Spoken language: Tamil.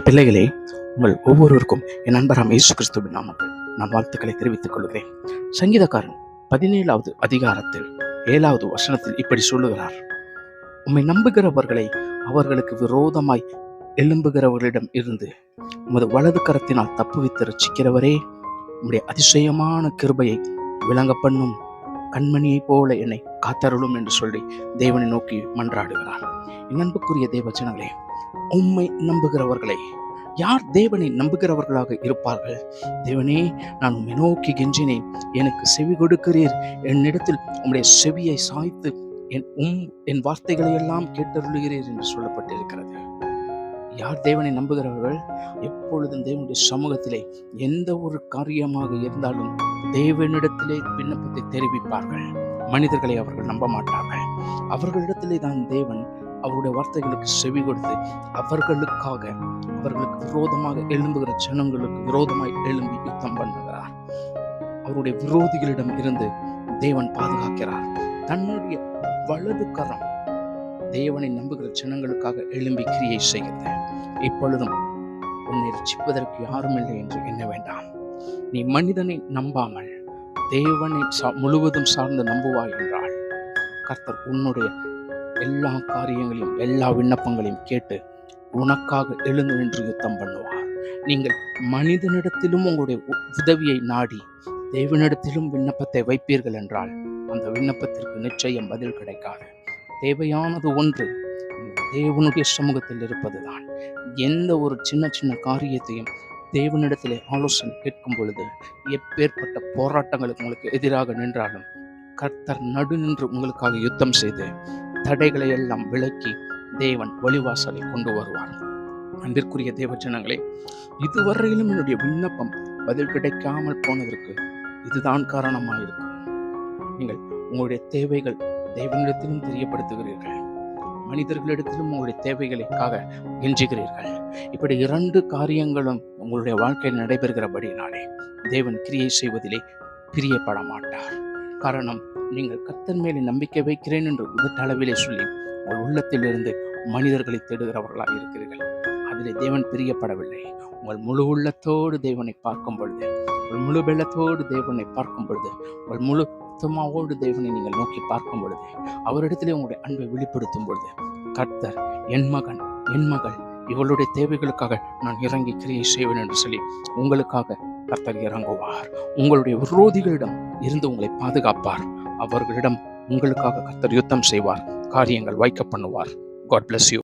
அன்பு பிள்ளைகளே உங்கள் ஒவ்வொருவருக்கும் என் நண்பராம் இயேசு கிறிஸ்துவின் நாமத்தில் நான் வாழ்த்துக்களை தெரிவித்துக் கொள்கிறேன். சங்கீதக்காரன் பதினேழாவது அதிகாரத்தில் ஏழாவது வசனத்தில் இப்படி சொல்லுகிறார். உம்மை நம்புகிறவர்களை அவர்களுக்கு விரோதமாய் எழும்புகிறவர்களிடம் இருந்து உமது வலது கரத்தினால் தப்புவித்து ரசிக்கிறவரே உம்முடைய அதிசயமான கிருபையை விளங்க பண்ணும் கண்மணியைப் போல என்னை காத்தருளும் என்று சொல்லி தேவனை நோக்கி மன்றாடுகிறான். என் அன்புக்குரிய தேவச்சனங்களே உம்மை நம்புகிறவர்களை யார் தேவனை நம்புகிறவர்களாக இருப்பார்கள்? தேவனே நான் உண்மை நோக்கி கெஞ்சினேன். எனக்கு செவி கொடுக்கிறீர். என்னிடத்தில் உம்முடைய செவியை சாய்த்து என் உம் என் வார்த்தைகளை எல்லாம் கேட்டருளுகிறீர் என்று சொல்லப்பட்டிருக்கிறது. யார் தேவனை நம்புகிறவர்கள்? எப்பொழுதும் தேவனுடைய சமூகத்திலே எந்த ஒரு காரியமாக இருந்தாலும் தேவனிடத்திலே விண்ணப்பத்தை தெரிவிப்பார்கள். மனிதர்களை அவர்கள் நம்ப மாட்டார்கள். அவர்களிடத்திலே தான் தேவன் அவருடைய வார்த்தைகளுக்கு செவி கொடுத்து அவர்களுக்காக அவர்களுக்கு விரோதமாக எழும்புகிற ஜனங்களுக்கு விரோதமாய் எழும்பி யுத்தம் பண்ணுகிறார். அவருடைய விரோதிகளிடம் இருந்து தேவன் பாதுகாக்கிறார். தன்னுடைய வலது கரம் தேவனை நம்புகிற ஜனங்களுக்காக எழும்பி கிரியை செய்கிறது. இப்பொழுதும் உன்னை ரசிப்பதற்கு யாரும் இல்லை என்று எண்ண வேண்டாம். நீ மனிதனை நம்பாமல் தேவனை சா- முழுவதும் சார்ந்து நம்புவாய் என்றால் கர்த்தர் உன்னுடைய எல்லா காரியங்களையும் எல்லா விண்ணப்பங்களையும் கேட்டு உனக்காக எழுந்து நின்று யுத்தம் பண்ணுவார். நீங்கள் மனிதனிடத்திலும் உங்களுடைய உ- உதவியை நாடி தேவனிடத்திலும் விண்ணப்பத்தை வைப்பீர்கள் என்றால் அந்த விண்ணப்பத்திற்கு நிச்சயம் பதில் கிடைக்காது. தேவையானது ஒன்று தேவனுடைய சமூகத்தில் இருப்பதுதான். எந்த ஒரு சின்ன சின்ன காரியத்தையும் தேவனிடத்திலே ஆலோசனை கேட்கும் பொழுது எப்பேற்பட்ட போராட்டங்களுக்கு உங்களுக்கு எதிராக நின்றாலும் கர்த்தர் நடு நின்று உங்களுக்காக யுத்தம் செய்து தடைகளை எல்லாம் விலக்கி தேவன் வழிவாசலை கொண்டு வருவார். அன்பிற்குரிய தேவச்சனங்களே இதுவரையிலும் என்னுடைய விண்ணப்பம் பதில் கிடைக்காமல் போனதற்கு இதுதான் காரணமாயிருக்கும். நீங்கள் உங்களுடைய தேவைகள் தேவனிடத்திலும் தெரியப்படுத்துகிறீர்கள். மனிதர்களிடத்திலும் உங்களுடைய தேவைகளுக்காக கெஞ்சுகிறீர்கள். இப்படி இரண்டு காரியங்களும் உங்களுடைய வாழ்க்கையில் நடைபெறுகிறபடினாலே தேவன் கிரியை செய்வதிலே பிரியப்பட மாட்டார் காரணம் நீங்கள் கத்தன் மேலே நம்பிக்கை வைக்கிறேன் என்று உதட்டளவிலே சொல்லி உங்கள் உள்ளத்திலிருந்து மனிதர்களை தேடுகிறவர்களாக இருக்கிறீர்கள். அதிலே தேவன் பிரியப்படவில்லை. உங்கள் முழு உள்ளத்தோடு தேவனை பார்க்கும் பொழுது உங்கள் முழு வெள்ளத்தோடு தேவனை பார்க்கும் பொழுது உங்கள் முழு ஆத்மாவோடு தேவனை நீங்கள் நோக்கி பார்க்கும் பொழுது அவரிடத்திலே உங்களுடைய அன்பை வெளிப்படுத்தும் பொழுது கர்த்தர் என் மகன் என் மகள் இவளுடைய தேவைகளுக்காக நான் இறங்கி கிரியை செய்வேன் என்று சொல்லி உங்களுக்காக கர்த்தர் இறங்குவார். உங்களுடைய விரோதிகளிடம் இருந்து உங்களை பாதுகாப்பார். அவர்களிடம் உங்களுக்காக கர்த்தர் யுத்தம் செய்வார் காரியங்கள் வைக்க பண்ணுவார். God bless you